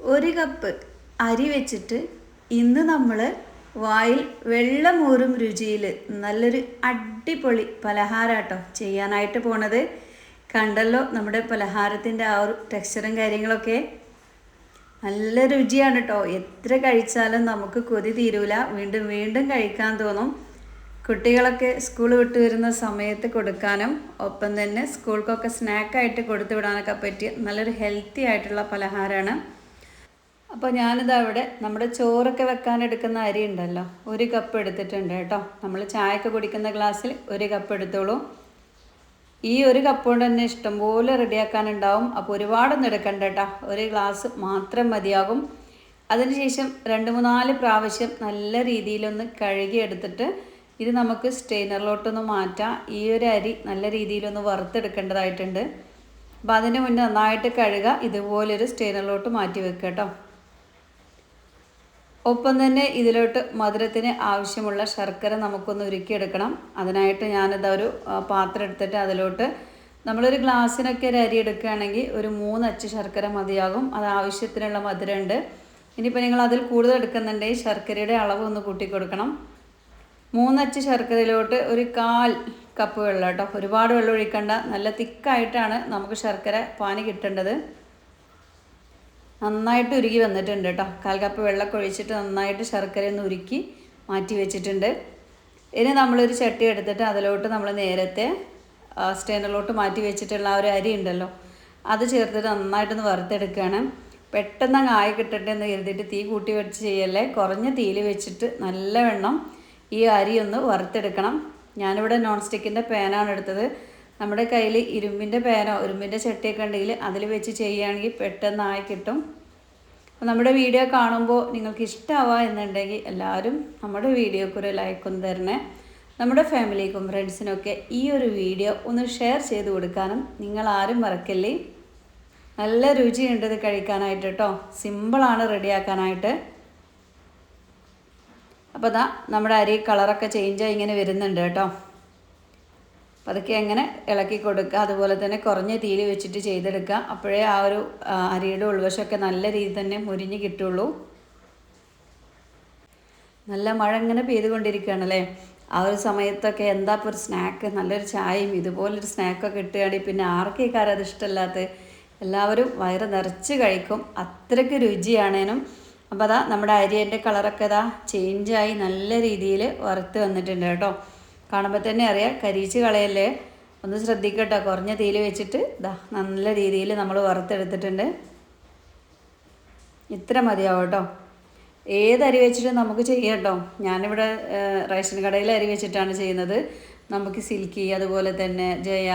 ഒരു കപ്പ് അരി വെച്ചിട്ട് ഇന്ന് നമ്മൾ വായിൽ വെള്ളമൂറും രുചിയിൽ നല്ലൊരു അടിപൊളി പലഹാരാട്ടോ ചെയ്യാനായിട്ട് പോണത്. കണ്ടല്ലോ നമ്മുടെ പലഹാരത്തിന്റെ ആ ഒരു ടെക്സ്ചറും കാര്യങ്ങളൊക്കെ. നല്ല രുചിയാണ് കേട്ടോ എത്ര കഴിച്ചാലും നമുക്ക് കൊതി തീരൂല. വീണ്ടും വീണ്ടും കഴിക്കാൻ തോന്നും. കുട്ടികളൊക്കെ സ്കൂൾ വിട്ട് വരുന്ന സമയത്ത് കൊടുക്കാനും ഒപ്പം തന്നെ സ്കൂൾക്കൊക്കെ സ്നാക്കായിട്ട് കൊടുത്തു വിടാനൊക്കെ പറ്റിയ നല്ലൊരു ഹെൽത്തി ആയിട്ടുള്ള പലഹാരമാണ് അപ്പോൾ ഞാനിത് അവിടെ നമ്മുടെ ചോറൊക്കെ വെക്കാൻ എടുക്കുന്ന അരി ഉണ്ടല്ലോ ഒരു കപ്പ് എടുത്തിട്ടുണ്ട് കേട്ടോ. നമ്മൾ ചായയൊക്കെ കുടിക്കുന്ന ഗ്ലാസ്സിൽ ഒരു കപ്പ് എടുത്തോളൂ. ഈ ഒരു കപ്പ് കൊണ്ട് തന്നെ ഇഷ്ടംപോലെ റെഡിയാക്കാനുണ്ടാവും അപ്പോൾ ഒരുപാടൊന്നും എടുക്കണ്ട കേട്ടോ. ഒരു ഗ്ലാസ് മാത്രം മതിയാകും. അതിനുശേഷം രണ്ട് മൂന്നാൽ പ്രാവശ്യം നല്ല രീതിയിലൊന്ന് കഴുകി എടുത്തിട്ട് ഇത് നമുക്ക് സ്റ്റെയിനറിലോട്ടൊന്ന് മാറ്റാം. ഈ ഒരു അരി നല്ല രീതിയിലൊന്ന് വറുത്തെടുക്കേണ്ടതായിട്ടുണ്ട്. അപ്പോൾ അതിന് മുന്നേ നന്നായിട്ട് കഴുകുക ഇതുപോലൊരു സ്റ്റെയിനറിലോട്ട് മാറ്റി വെക്കുക കേട്ടോ. ഒപ്പം തന്നെ ഇതിലോട്ട് മധുരത്തിന് ആവശ്യമുള്ള ശർക്കര നമുക്കൊന്ന് ഉരുക്കിയെടുക്കണം. അതിനായിട്ട് ഞാനിത് ഒരു പാത്രം എടുത്തിട്ട് അതിലോട്ട് നമ്മളൊരു ഗ്ലാസ്സിനൊക്കെ ഒരു അരി എടുക്കുകയാണെങ്കിൽ ഒരു മൂന്നച്ച് ശർക്കര മതിയാകും. അത് ആവശ്യത്തിനുള്ള മധുരമുണ്ട്. ഇനിയിപ്പോൾ നിങ്ങൾ അതിൽ കൂടുതൽ എടുക്കുന്നുണ്ടെങ്കിൽ ശർക്കരയുടെ അളവ് ഒന്ന് കൂട്ടി കൊടുക്കണം മൂന്നച്ച് ശർക്കരയിലോട്ട് ഒരു കാൽ കപ്പ് വെള്ളം കേട്ടോ. ഒരുപാട് വെള്ളം ഒഴിക്കണ്ട. നല്ല തിക്കായിട്ടാണ് നമുക്ക് ശർക്കര പാനി കിട്ടേണ്ടത്. നന്നായിട്ട് ഉരുകി വന്നിട്ടുണ്ട് കേട്ടോ കാൽ കപ്പ് വെള്ളമൊക്കെ ഒഴിച്ചിട്ട് നന്നായിട്ട് ശർക്കര ഒന്ന് ഉരുക്കി മാറ്റി വെച്ചിട്ടുണ്ട്. ഇനി നമ്മളൊരു ചട്ടി എടുത്തിട്ട് അതിലോട്ട് നമ്മൾ നേരത്തെ സ്റ്റേനിലോട്ട് മാറ്റി വെച്ചിട്ടുള്ള ആ ഒരു അരി ഉണ്ടല്ലോ അത് ചേർത്തിട്ട് നന്നായിട്ടൊന്ന് വറുത്തെടുക്കുകയാണ്. പെട്ടെന്ന് അങ്ങ് ആയി കിട്ടട്ടെ എന്ന് കരുതിയിട്ട് തീ കൂട്ടി വെച്ച് ചെയ്യല്ലേ? കുറഞ്ഞ തീയിൽ വെച്ചിട്ട് നല്ലവണ്ണം ഈ അരി ഒന്ന് വറുത്തെടുക്കണം. ഞാനിവിടെ നോൺ സ്റ്റിക്കിന്റെ പാനാണ് എടുത്തത്. നമ്മുടെ കയ്യിൽ ഇരുമ്പിന്റെ പേനോ ഇരുമ്പിന്റെ ചട്ടിയൊക്കെ ഉണ്ടെങ്കിൽ അതിൽ വെച്ച് ചെയ്യുകയാണെങ്കിൽ പെട്ടെന്നായി കിട്ടും. അപ്പോൾ നമ്മുടെ വീഡിയോ കാണുമ്പോൾ നിങ്ങൾക്ക് ഇഷ്ടമാവുക എന്നുണ്ടെങ്കിൽ എല്ലാവരും നമ്മുടെ വീഡിയോക്ക് ഒരു ലൈക്കും തരണേ. നമ്മുടെ ഫാമിലിക്കും ഫ്രണ്ട്സിനൊക്കെ ഈ ഒരു വീഡിയോ ഒന്ന് ഷെയർ ചെയ്ത് കൊടുക്കാനും നിങ്ങൾ ആരും മറക്കല്ലേ? നല്ല രുചിയുണ്ട് ഇത് കഴിക്കാനായിട്ട് കേട്ടോ. സിമ്പിളാണ് റെഡിയാക്കാനായിട്ട്. അപ്പോൾ ദാ നമ്മുടെ അരി കളറൊക്കെ ചേഞ്ചായി ഇങ്ങനെ വരുന്നുണ്ട് കേട്ടോ. അതൊക്കെ എങ്ങനെ ഇളക്കി കൊടുക്കുക. അതുപോലെ തന്നെ കുറഞ്ഞ തീയിൽ വെച്ചിട്ട് ചെയ്തെടുക്കുക. അപ്പോഴേ ആ ഒരു അരിയുടെ ഉൾവശമൊക്കെ നല്ല രീതിയിൽ തന്നെ മുരിഞ്ഞ് കിട്ടുള്ളൂ. നല്ല മഴ ഇങ്ങനെ പെയ്തുകൊണ്ടിരിക്കുകയാണല്ലേ? ആ ഒരു സമയത്തൊക്കെ എന്താ ഇപ്പോൾ ഒരു സ്നാക്ക് നല്ലൊരു ചായയും ഇതുപോലൊരു സ്നാക്കൊക്കെ ഇട്ടുകയാണെങ്കിൽ പിന്നെ ആർക്കേക്കാരും അത് ഇഷ്ടമല്ലാത്ത? എല്ലാവരും വയറ് നിറച്ച് കഴിക്കും. അത്രയ്ക്ക് രുചിയാണേനും. അപ്പോൾ അതാ നമ്മുടെ അരിയന്റെ കളറൊക്കെ ഇതാ ചേഞ്ചായി നല്ല രീതിയിൽ വറുത്ത് വന്നിട്ടുണ്ട് കേട്ടോ. കാണുമ്പോൾ തന്നെ അറിയാം കരിയിച്ച് കളയല്ലേ? ഒന്ന് ശ്രദ്ധിക്കട്ടോ കുറഞ്ഞ തീയിൽ വെച്ചിട്ട്. ഇതാ നല്ല രീതിയിൽ നമ്മൾ വറുത്തെടുത്തിട്ടുണ്ട്. ഇത്ര മതിയാവും കേട്ടോ. ഏത് അരി വെച്ചിട്ട് നമുക്ക് ചെയ്യാം കേട്ടോ. ഞാനിവിടെ റേഷൻ കടയിൽ അരി വെച്ചിട്ടാണ് ചെയ്യുന്നത്. നമുക്ക് സിൽക്കി അതുപോലെ തന്നെ ജയ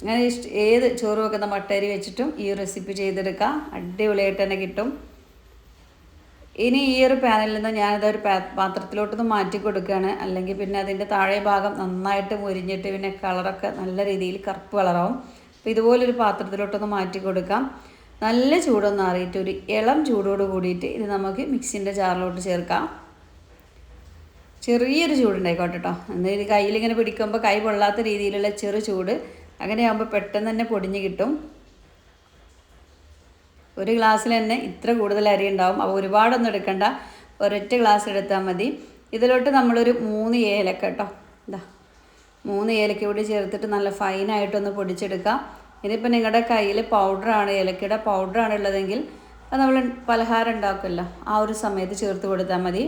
അങ്ങനെ ഇഷ്ട ഏത് ചോറ് വെക്കുന്ന മട്ടരി വെച്ചിട്ടും ഈ റെസിപ്പി ചെയ്തെടുക്കാം. അടിപൊളിയായിട്ട് തന്നെ കിട്ടും. ഇനി ഈ ഒരു പാനിൽ നിന്ന് ഞാനിത് ഒരു പാത്രത്തിലോട്ടൊന്ന് മാറ്റി കൊടുക്കുകയാണ്. അല്ലെങ്കിൽ പിന്നെ അതിന്റെ താഴെ ഭാഗം നന്നായിട്ട് മുരിഞ്ഞിട്ട് പിന്നെ കളറൊക്കെ നല്ല രീതിയിൽ കറുപ്പ് കളറാവും അപ്പോൾ ഇതുപോലൊരു പാത്രത്തിലോട്ടൊന്ന് മാറ്റി കൊടുക്കാം. നല്ല ചൂടൊന്ന് അറിയിട്ട് ഒരു ഇളം ചൂടോട് കൂടിയിട്ട് ഇത് നമുക്ക് മിക്സിന്റെ ജാറിലോട്ട് ചേർക്കാം. ചെറിയൊരു ചൂടുണ്ടായിക്കോട്ടെ കേട്ടോ എന്നാൽ ഇത് കയ്യിലിങ്ങനെ പിടിക്കുമ്പോൾ കൈ പൊള്ളാത്ത രീതിയിലുള്ള ചെറു ചൂട് അങ്ങനെയാകുമ്പോൾ പെട്ടെന്ന് തന്നെ പൊടിഞ്ഞ് കിട്ടും. ഒരു ഗ്ലാസ്സിൽ തന്നെ ഇത്ര കൂടുതൽ അരി ഉണ്ടാവും. അപ്പോൾ ഒരുപാടൊന്നും എടുക്കണ്ട. ഒരൊറ്റ ഗ്ലാസ് എടുത്താൽ മതി. ഇതിലോട്ട് നമ്മളൊരു മൂന്ന് ഏലക്ക കേട്ടോ. ഇതാ മൂന്ന് ഏലക്ക കൂടി ചേർത്തിട്ട് നല്ല ഫൈനായിട്ടൊന്ന് പൊടിച്ചെടുക്കാം. ഇതിപ്പോൾ നിങ്ങളുടെ കയ്യിൽ പൗഡറാണ് ഏലക്കയുടെ പൗഡറാണ് ഉള്ളതെങ്കിൽ അത് നമ്മൾ പലഹാരം ഉണ്ടാക്കുമല്ലോ. ആ ഒരു സമയത്ത് ചേർത്ത് കൊടുത്താൽ മതി.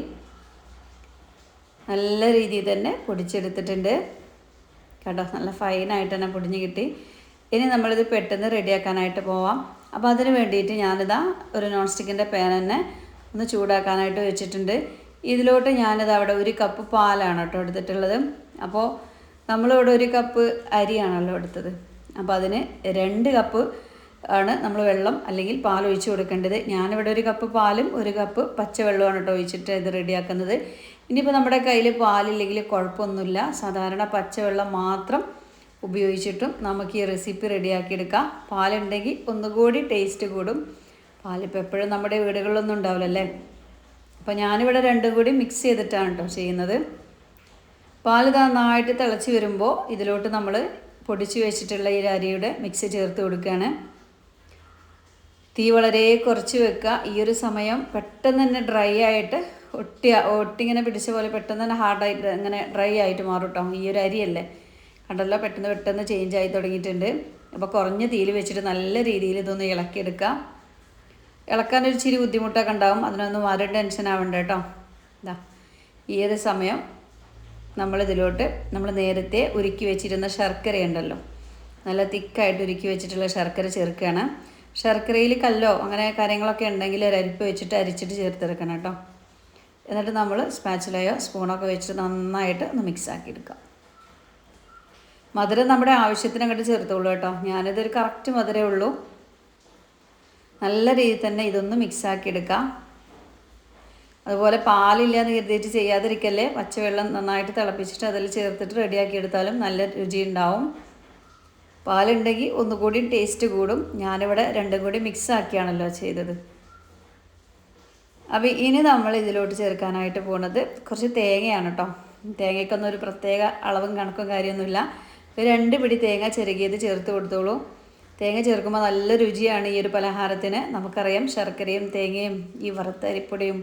നല്ല രീതിയിൽ തന്നെ പൊടിച്ചെടുത്തിട്ടുണ്ട്. കേട്ടോ നല്ല ഫൈനായിട്ട് തന്നെ പൊടിഞ്ഞ് കിട്ടി. ഇനി നമ്മളിത് പെട്ടെന്ന് റെഡിയാക്കാനായിട്ട് പോവാം. അപ്പോൾ അതിന് വേണ്ടിയിട്ട് ഞാനിതാ ഒരു നോൺ സ്റ്റിക്കിന്റെ പാൻ തന്നെ ഒന്ന് ചൂടാക്കാനായിട്ട് വെച്ചിട്ടുണ്ട്. ഇതിലോട്ട് ഞാനിത് അവിടെ ഒരു കപ്പ് പാലാണ് കേട്ടോ എടുത്തിട്ടുള്ളത്. അപ്പോൾ നമ്മളിവിടെ ഒരു കപ്പ് അരിയാണല്ലോ എടുത്തത്. അപ്പോൾ അതിന് രണ്ട് കപ്പ് ആണ് നമ്മൾ വെള്ളം അല്ലെങ്കിൽ പാൽ ഒഴിച്ച് കൊടുക്കേണ്ടത്. ഞാനിവിടെ ഒരു കപ്പ് പാലും ഒരു കപ്പ് പച്ചവെള്ളമാണ് കേട്ടോ ഒഴിച്ചിട്ട് ഇത് റെഡിയാക്കുന്നത്. ഇനിയിപ്പോൾ നമ്മുടെ കയ്യിൽ പാലില്ലെങ്കിൽ കുഴപ്പമൊന്നുമില്ല. സാധാരണ പച്ചവെള്ളം മാത്രം ഉപയോഗിച്ചിട്ടും നമുക്ക് ഈ റെസിപ്പി റെഡിയാക്കിയെടുക്കാം. പാലുണ്ടെങ്കിൽ ഒന്നുകൂടി ടേസ്റ്റ് കൂടും. പാലിപ്പോൾ എപ്പോഴും നമ്മുടെ വീടുകളിലൊന്നും ഉണ്ടാവില്ലല്ലേ? അപ്പോൾ ഞാനിവിടെ രണ്ടും കൂടി മിക്സ് ചെയ്തിട്ടാണ് കേട്ടോ ചെയ്യുന്നത്. പാൽ നന്നായിട്ട് തിളച്ച് വരുമ്പോൾ ഇതിലോട്ട് നമ്മൾ പൊടിച്ച് വെച്ചിട്ടുള്ള ഈ അരിയുടെ മിക്സ് ചേർത്ത് കൊടുക്കുകയാണ് തീ വളരെ കുറച്ച് വെക്കുക. ഈ ഒരു സമയം പെട്ടെന്ന് തന്നെ ഡ്രൈ ആയിട്ട് ഒട്ടിയ ഒട്ടിങ്ങനെ പിടിച്ച പോലെ പെട്ടെന്ന് തന്നെ ഹാർഡായിട്ട് അങ്ങനെ ഡ്രൈ ആയിട്ട് മാറും കേട്ടോ ഈ ഒരു അരിയല്ലേ? കണ്ടല്ലോ പെട്ടെന്ന് പെട്ടെന്ന് ചേഞ്ച് ആയി തുടങ്ങിയിട്ടുണ്ട്. അപ്പോൾ കുറഞ്ഞ തീയിൽ വെച്ചിട്ട് നല്ല രീതിയിൽ ഇതൊന്ന് ഇളക്കിയെടുക്കാം ഇളക്കാനൊരു ചിരി ബുദ്ധിമുട്ടൊക്കെ ഉണ്ടാവും. അതിനൊന്നും ആരും ടെൻഷൻ ആവണ്ട കേട്ടോ. ഇതാ ഈ ഒരു സമയം നമ്മളിതിലോട്ട് നമ്മൾ നേരത്തെ ഉരുക്കി വെച്ചിരുന്ന ശർക്കര ഉണ്ടല്ലോ. നല്ല തിക്കായിട്ട് ഉരുക്കി വെച്ചിട്ടുള്ള ശർക്കര ചേർക്കുകയാണ്. ശർക്കരയിൽ കല്ലോ അങ്ങനെ കാര്യങ്ങളൊക്കെ ഉണ്ടെങ്കിൽ ഒരു അരിപ്പ് വെച്ചിട്ട് അരിച്ചിട്ട് ചേർത്തെടുക്കണം കേട്ടോ. എന്നിട്ട് നമ്മൾ സ്പാച്ചിലയോ സ്പൂണൊക്കെ വെച്ചിട്ട് നന്നായിട്ട് ഒന്ന് മിക്സ് ആക്കി എടുക്കാം മധുരം നമ്മുടെ ആവശ്യത്തിന് അങ്ങോട്ട് ചേർത്തോളൂ കേട്ടോ. ഞാനിതൊരു കറക്റ്റ് മധുരമേ ഉള്ളൂ. നല്ല രീതിയിൽ തന്നെ ഇതൊന്ന് മിക്സാക്കി എടുക്കാം. അതുപോലെ പാലില്ല എന്ന് കരുതിയിട്ട് ചെയ്യാതിരിക്കല്ലേ? പച്ചവെള്ളം നന്നായിട്ട് തിളപ്പിച്ചിട്ട് അതിൽ ചേർത്തിട്ട് റെഡിയാക്കി എടുത്താലും നല്ല രുചി ഉണ്ടാവും. പാലുണ്ടെങ്കിൽ ഒന്നുകൂടി ടേസ്റ്റ് കൂടും. ഞാനിവിടെ രണ്ടും കൂടി മിക്സ് ആക്കിയാണല്ലോ ചെയ്തത്. അപ്പോൾ ഇനി നമ്മൾ ഇതിലോട്ട് ചേർക്കാനായിട്ട് പോണത് കുറച്ച് തേങ്ങയാണ് കേട്ടോ. തേങ്ങയ്ക്കൊന്നും ഒരു പ്രത്യേക അളവും കണക്കും കാര്യമൊന്നുമില്ല. രണ്ട് പിടി തേങ്ങ ചെറുകിയത് ചേർത്ത് കൊടുത്തോളൂ. തേങ്ങ ചേർക്കുമ്പോൾ നല്ല രുചിയാണ് ഈ ഒരു പലഹാരത്തിന്. നമുക്കറിയാം ശർക്കരയും തേങ്ങയും ഈ വറുത്തരിപ്പൊടിയും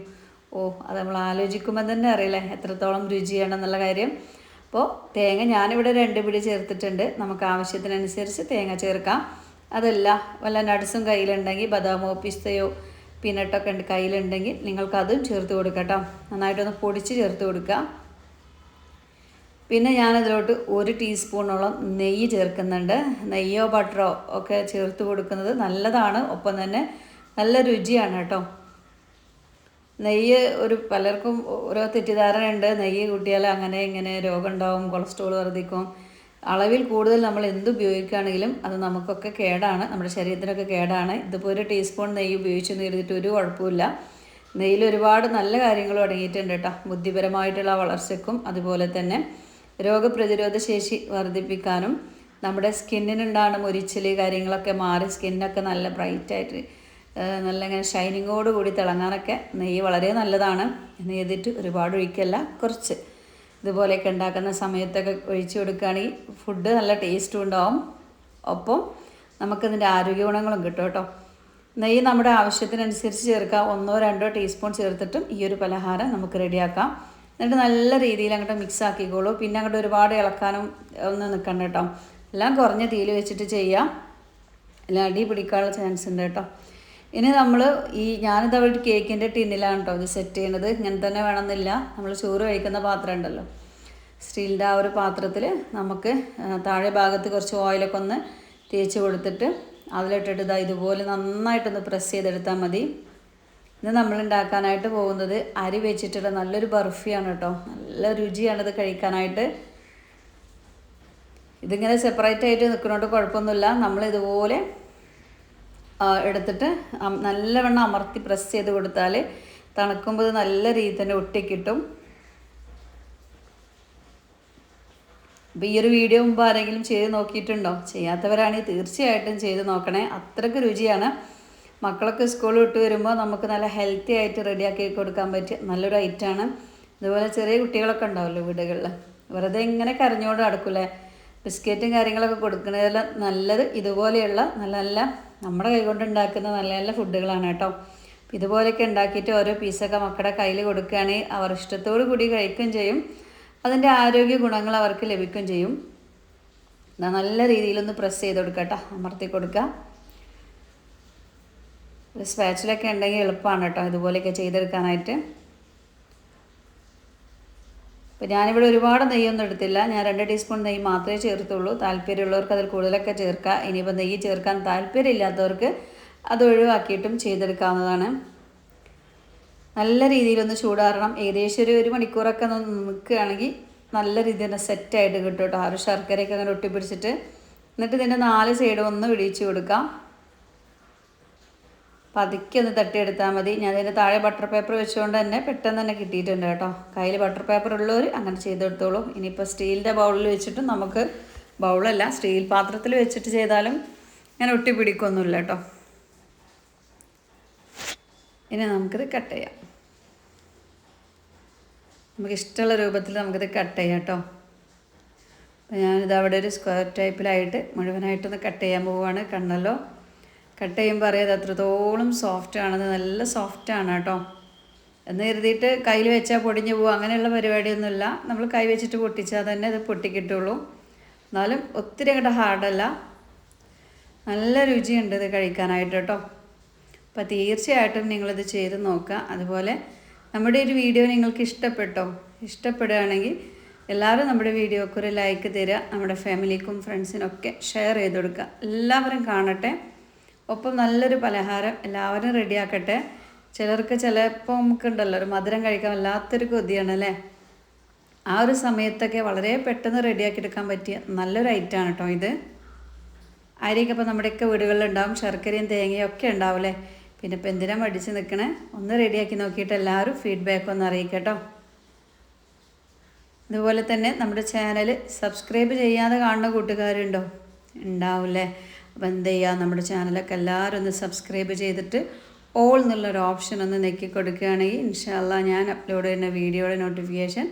ഓ അത് നമ്മൾ ആലോചിക്കുമ്പോൾ തന്നെ അറിയില്ലേ എത്രത്തോളം രുചിയാണെന്നുള്ള കാര്യം. അപ്പോൾ തേങ്ങ ഞാനിവിടെ രണ്ട് പിടി ചേർത്തിട്ടുണ്ട്. നമുക്ക് ആവശ്യത്തിനനുസരിച്ച് തേങ്ങ ചേർക്കാം. അതല്ല വല്ല നട്സും കയ്യിലുണ്ടെങ്കിൽ ബദാമോ പിസ്തയോ പീനട്ടൊക്കെ ഉണ്ട് കയ്യിലുണ്ടെങ്കിൽ നിങ്ങൾക്കതും ചേർത്ത് കൊടുക്കാം കേട്ടോ. നന്നായിട്ടൊന്ന് പൊടിച്ച് ചേർത്ത് കൊടുക്കുക പിന്നെ ഞാനതിലോട്ട് ഒരു ടീസ്പൂണോളം നെയ്യ് ചേർക്കുന്നുണ്ട്. നെയ്യോ ബട്ടറോ ഒക്കെ ചേർത്ത് കൊടുക്കുന്നത് നല്ലതാണ്. ഒപ്പം തന്നെ നല്ല രുചിയാണ് കേട്ടോ. നെയ്യ് ഒരു പലർക്കും ഓരോ തെറ്റിദ്ധാരണയുണ്ട്. നെയ്യ് കൂട്ടിയാൽ അങ്ങനെ ഇങ്ങനെ രോഗം ഉണ്ടാവും കൊളസ്ട്രോൾ വർദ്ധിക്കും. അളവിൽ കൂടുതൽ നമ്മൾ എന്ത് ഉപയോഗിക്കുകയാണെങ്കിലും അത് നമുക്കൊക്കെ കേടാണ്. നമ്മുടെ ശരീരത്തിനൊക്കെ കേടാണ്. ഇതിപ്പോൾ ഒരു ടീസ്പൂൺ നെയ്യ് ഉപയോഗിച്ചെന്ന് കരുതിയിട്ട് ഒരു കുഴപ്പമില്ല നെയ്യിൽ ഒരുപാട് നല്ല കാര്യങ്ങളും അടങ്ങിയിട്ടുണ്ട് കേട്ടോ. ബുദ്ധിപരമായിട്ടുള്ള വളർച്ചയ്ക്കും അതുപോലെ തന്നെ രോഗപ്രതിരോധ ശേഷി വർദ്ധിപ്പിക്കാനും നമ്മുടെ സ്കിന്നിനുണ്ടാകുന്ന മുരിച്ചിൽ കാര്യങ്ങളൊക്കെ മാറി സ്കിന്നൊക്കെ നല്ല ബ്രൈറ്റായിട്ട് നല്ല ഇങ്ങനെ ഷൈനിങ്ങോട് കൂടി തിളങ്ങാനൊക്കെ നെയ്യ് വളരെ നല്ലതാണ്. നെയ്തിട്ട് ഒരുപാട് ഒഴിക്കല്ല കുറച്ച്. ഇതുപോലെയൊക്കെ ഉണ്ടാക്കുന്ന സമയത്തൊക്കെ ഒഴിച്ചു കൊടുക്കുകയാണെങ്കിൽ ഫുഡ് നല്ല ടേസ്റ്റും ഉണ്ടാവും. ഒപ്പം നമുക്കതിന്റെ ആരോഗ്യ ഗുണങ്ങളും കിട്ടും കേട്ടോ. നെയ്യ് നമ്മുടെ ആവശ്യത്തിനനുസരിച്ച് ചേർക്കാം. ഒന്നോ രണ്ടോ ടീസ്പൂൺ ചേർത്തിട്ടും ഈ ഒരു പലഹാരം നമുക്ക് റെഡിയാക്കാം എന്നിട്ട് നല്ല രീതിയിൽ അങ്ങോട്ട് മിക്സ് ആക്കിക്കോളൂ. പിന്നെ അങ്ങോട്ട് ഒരുപാട് ഇളക്കാനും ഒന്ന് നിൽക്കണ്ട കേട്ടോ. എല്ലാം കുറഞ്ഞ തീയിൽ വെച്ചിട്ട് ചെയ്യാം. എല്ലാം അടി പിടിക്കാനുള്ള ചാൻസ് ഉണ്ട് കേട്ടോ. ഇനി നമ്മൾ ഈ ഞാനിത് അവിടെ കേക്കിന്റെ ടിന്നിലാണ് കേട്ടോ ഇത് സെറ്റ് ചെയ്യണത്. ഇങ്ങനെ തന്നെ വേണമെന്നില്ല. നമ്മൾ ചോറ് കഴിക്കുന്ന പാത്രം ഉണ്ടല്ലോ. സ്റ്റീലിന്റെ ആ ഒരു പാത്രത്തിൽ നമുക്ക് താഴെ ഭാഗത്ത് കുറച്ച് ഓയിലൊക്കെ ഒന്ന് തേച്ച് കൊടുത്തിട്ട് അതിലിട്ടിട്ട് ഇതാ ഇതുപോലെ നന്നായിട്ടൊന്ന് പ്രസ് ചെയ്തെടുത്താൽ മതി. ഇത് നമ്മൾ ഉണ്ടാക്കാനായിട്ട് പോകുന്നത് അരി വെച്ചിട്ടുള്ള നല്ലൊരു ബർഫിയാണ് കേട്ടോ. നല്ല രുചിയാണ് ഇത് കഴിക്കാനായിട്ട്. ഇതിങ്ങനെ സെപ്പറേറ്റ് ആയിട്ട് നിൽക്കുന്നതുകൊണ്ട് കുഴപ്പമൊന്നുമില്ല. നമ്മൾ ഇതുപോലെ എടുത്തിട്ട് നല്ലവണ്ണം അമർത്തി പ്രസ് ചെയ്ത് കൊടുത്താൽ തണുക്കുമ്പോൾ നല്ല രീതിയിൽ തന്നെ ഒട്ടിക്കിട്ടും. അപ്പോൾ ഈ ഒരു വീഡിയോ മുമ്പ് ആരെങ്കിലും ചെയ്ത് നോക്കിയിട്ടുണ്ടോ? ചെയ്യാത്തവരാണെങ്കിൽ തീർച്ചയായിട്ടും ചെയ്ത് നോക്കണേ. അത്രയ്ക്ക് രുചിയാണ്. മക്കളൊക്കെ സ്കൂളിൽ വിട്ട് വരുമ്പോൾ നമുക്ക് നല്ല ഹെൽത്തി ആയിട്ട് റെഡിയാക്കി കൊടുക്കാൻ പറ്റിയ നല്ലൊരു ഐറ്റമാണ് അതുപോലെ ചെറിയ കുട്ടികളൊക്കെ ഉണ്ടാവുമല്ലോ വീടുകളിൽ വെറുതെ ഇങ്ങനെ കരഞ്ഞോട് നടക്കൂലേ ബിസ്ക്കറ്റും കാര്യങ്ങളൊക്കെ കൊടുക്കുന്നതിൽ നല്ലത് ഇതുപോലെയുള്ള നല്ല നല്ല നമ്മുടെ കൈകൊണ്ട് ഉണ്ടാക്കുന്ന നല്ല നല്ല ഫുഡുകളാണ് കേട്ടോ. ഇതുപോലെയൊക്കെ ഉണ്ടാക്കിയിട്ട് ഓരോ പീസൊക്കെ മക്കളുടെ കയ്യിൽ കൊടുക്കുകയാണെങ്കിൽ അവർ ഇഷ്ടത്തോടു കൂടി കഴിക്കുകയും ചെയ്യും. അതിന്റെ ആരോഗ്യ ഗുണങ്ങൾ അവർക്ക് ലഭിക്കുകയും ചെയ്യും. നല്ല രീതിയിലൊന്ന് പ്രസ് ചെയ്ത് കൊടുക്കുക കേട്ടോ. അമർത്തി കൊടുക്കുക. സ്പാച്ചിലൊക്കെ ഉണ്ടെങ്കിൽ എളുപ്പമാണ് കേട്ടോ. ഇതുപോലെയൊക്കെ ചെയ്തെടുക്കാനായിട്ട്. അപ്പോൾ ഞാനിവിടെ ഒരുപാട് നെയ്യൊന്നും എടുത്തില്ല. ഞാൻ രണ്ട് ടീസ്പൂൺ നെയ്യ് മാത്രമേ ചേർത്തുള്ളൂ. താല്പര്യമുള്ളവർക്ക് അതിൽ കൂടുതലൊക്കെ ചേർക്കുക ഇനിയിപ്പോൾ നെയ്യ് ചേർക്കാൻ താല്പര്യമില്ലാത്തവർക്ക് അത് ഒഴിവാക്കിയിട്ടും ചെയ്തെടുക്കാവുന്നതാണ്. നല്ല രീതിയിലൊന്ന് ചൂടാറണം. ഏകദേശം ഒരു ഒരു മണിക്കൂറൊക്കെ ഒന്ന് നിൽക്കുകയാണെങ്കിൽ നല്ല രീതിയിൽ തന്നെ സെറ്റായിട്ട് കിട്ടും കേട്ടോ. ആ ഒരു ശർക്കരയൊക്കെ അങ്ങനെ ഒട്ടിപ്പിടിച്ചിട്ട്. എന്നിട്ട് ഇതിന്റെ നാല് സൈഡും ഒന്ന് വിടിയിച്ച് കൊടുക്കാം. പതുക്കെ ഒന്ന് തട്ടിയെടുത്താൽ മതി. ഞാൻ അതിന്റെ താഴെ ബട്ടർ പേപ്പർ വെച്ചുകൊണ്ട് തന്നെ പെട്ടെന്ന് തന്നെ കിട്ടിയിട്ടുണ്ട് കേട്ടോ. കയ്യിൽ ബട്ടർ പേപ്പർ ഉള്ളവർ അങ്ങനെ ചെയ്തെടുത്തോളൂ. ഇനിയിപ്പോൾ സ്റ്റീലിന്റെ ബൗളിൽ വെച്ചിട്ട് നമുക്ക് ബൗളല്ല സ്റ്റീൽ പാത്രത്തിൽ വെച്ചിട്ട് ചെയ്താലും ഇങ്ങനെ ഒട്ടി പിടിക്കൊന്നുമില്ല കേട്ടോ. ഇനി നമുക്കിത് കട്ട് ചെയ്യാം. നമുക്ക് ഇഷ്ടമുള്ള രൂപത്തിൽ നമുക്കിത് കട്ട് ചെയ്യാം കേട്ടോ. ഞാനിത് അവിടെ ഒരു സ്ക്വയർ ടൈപ്പിലായിട്ട് മുഴുവനായിട്ടൊന്ന് കട്ട് ചെയ്യാൻ പോവുകയാണ് കണ്ടല്ലോ കട്ട് ചെയ്യുമ്പോൾ അറിയാതെ അത്രത്തോളം സോഫ്റ്റ് ആണെന്ന്. നല്ല സോഫ്റ്റ് ആണ് കേട്ടോ. എന്ന് കരുതിയിട്ട് കയ്യിൽ വെച്ചാൽ പൊടിഞ്ഞു പോകും അങ്ങനെയുള്ള പരിപാടിയൊന്നുമില്ല. നമ്മൾ കൈ വെച്ചിട്ട് പൊട്ടിച്ചാൽ തന്നെ അത് പൊട്ടിക്കിട്ടുള്ളൂ. എന്നാലും ഒത്തിരി അങ്ങോട്ട് ഹാർഡല്ല നല്ല രുചിയുണ്ട് ഇത് കഴിക്കാനായിട്ട് കേട്ടോ. അപ്പോൾ തീർച്ചയായിട്ടും നിങ്ങളിത് ചെയ്ത് നോക്കുക. അതുപോലെ നമ്മുടെ ഒരു വീഡിയോ നിങ്ങൾക്ക് ഇഷ്ടപ്പെട്ടോ? ഇഷ്ടപ്പെടുകയാണെങ്കിൽ എല്ലാവരും നമ്മുടെ വീഡിയോക്ക് ഒരു ലൈക്ക് തരിക. നമ്മുടെ ഫാമിലിക്കും ഫ്രണ്ട്സിനൊക്കെ ഷെയർ ചെയ്ത് കൊടുക്കുക. എല്ലാവരും കാണട്ടെ. ഒപ്പം നല്ലൊരു പലഹാരം എല്ലാവരും റെഡിയാക്കട്ടെ. ചിലർക്ക് ചിലപ്പോൾ നമുക്കുണ്ടല്ലോ ഒരു മധുരം കഴിക്കാൻ വല്ലാത്തൊരു കൊതിയാണ് അല്ലേ? ആ ഒരു സമയത്തൊക്കെ വളരെ പെട്ടെന്ന് റെഡിയാക്കി എടുക്കാൻ പറ്റിയ നല്ലൊരു ഐറ്റമാണ് കേട്ടോ ഇത്. അരിയൊക്കെ ഇപ്പോൾ നമ്മുടെയൊക്കെ വീടുകളിലുണ്ടാവും ശർക്കരയും തേങ്ങയും ഒക്കെ ഉണ്ടാവില്ലേ പിന്നെ ഇപ്പം എന്തിനാ മടിച്ച് നിൽക്കണേ? ഒന്ന് റെഡിയാക്കി നോക്കിയിട്ട് എല്ലാവരും ഫീഡ്ബാക്ക് ഒന്ന് അറിയിക്കട്ടോ അതുപോലെ തന്നെ നമ്മുടെ ചാനൽ സബ്സ്ക്രൈബ് ചെയ്യാതെ കാണുന്ന കൂട്ടുകാരുണ്ടോ? ഉണ്ടാവില്ലേ അപ്പോൾ എന്ത് ചെയ്യുക? നമ്മുടെ ചാനലൊക്കെ എല്ലാവരും ഒന്ന് സബ്സ്ക്രൈബ് ചെയ്തിട്ട് ഓൾ എന്നുള്ളൊരു ഓപ്ഷൻ ഒന്ന് നെക്കി കൊടുക്കുകയാണെങ്കിൽ ഇൻഷാല്ല ഞാൻ അപ്ലോഡ് ചെയ്യുന്ന വീഡിയോയുടെ നോട്ടിഫിക്കേഷൻ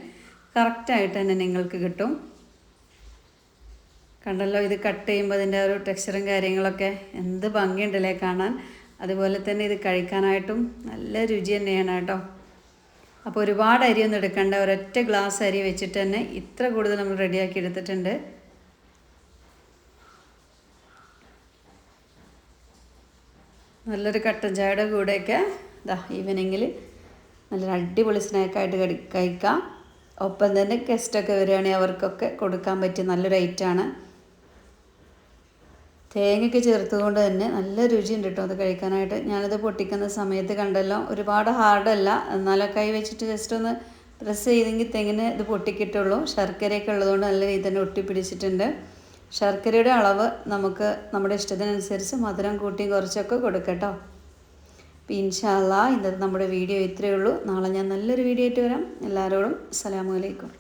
കറക്റ്റായിട്ട് തന്നെ നിങ്ങൾക്ക് കിട്ടും. കണ്ടല്ലോ ഇത് കട്ട് ചെയ്യുമ്പോൾ അതിന്റെ ഒരു ടെക്സ്ചറും കാര്യങ്ങളൊക്കെ എന്ത് ഭംഗിയുണ്ടല്ലേ കാണാൻ. അതുപോലെ തന്നെ ഇത് കഴിക്കാനായിട്ടും നല്ല രുചി തന്നെയാണ് കേട്ടോ. അപ്പോൾ ഒരുപാട് അരിയൊന്നും എടുക്കേണ്ട ഒരൊറ്റ ഗ്ലാസ് അരി വെച്ചിട്ട് തന്നെ ഇത്ര കൂടുതൽ നമ്മൾ റെഡിയാക്കി എടുത്തിട്ടുണ്ട്. നല്ലൊരു കട്ടൻ ചായയുടെ കൂടെയൊക്കെ ഇതാ ഈവനിങ്ങിൽ നല്ലൊരു അടിപൊളി സ്നാക്കായിട്ട് കടി കഴിക്കാം. ഒപ്പം തന്നെ ഗസ്റ്റൊക്കെ വരികയാണെങ്കിൽ അവർക്കൊക്കെ കൊടുക്കാൻ പറ്റിയ നല്ലൊരു ഐറ്റമാണ് തേങ്ങയൊക്കെ ചേർത്തുകൊണ്ട് തന്നെ നല്ല രുചിയുണ്ട് കേട്ടോ അത് കഴിക്കാനായിട്ട്. ഞാനത് പൊട്ടിക്കുന്ന സമയത്ത് കണ്ടല്ലോ ഒരുപാട് ഹാർഡല്ല എന്നാലും കൈ വെച്ചിട്ട് ജസ്റ്റ് ഒന്ന് പ്രസ് ചെയ്തെങ്കിൽ തെങ്ങിന് ഇത് പൊട്ടിക്കിട്ടുള്ളൂ. ശർക്കരയൊക്കെ ഉള്ളതുകൊണ്ട് നല്ല രീതിയിൽ തന്നെ ഒട്ടിപ്പിടിച്ചിട്ടുണ്ട്. ശർക്കരയുടെ അളവ് നമുക്ക് നമ്മുടെ ഇഷ്ടത്തിനനുസരിച്ച് മധുരം കൂട്ടി കുറച്ചൊക്കെ കൊടുക്കട്ടോ. അപ്പോൾ ഇൻഷാല്ല ഇന്നത്തെ നമ്മുടെ വീഡിയോ ഇത്രയേ ഉള്ളൂ. നാളെ ഞാൻ നല്ലൊരു വീഡിയോ ആയിട്ട് വരാം. എല്ലാവരോടും അസ്സാം അലൈക്കും.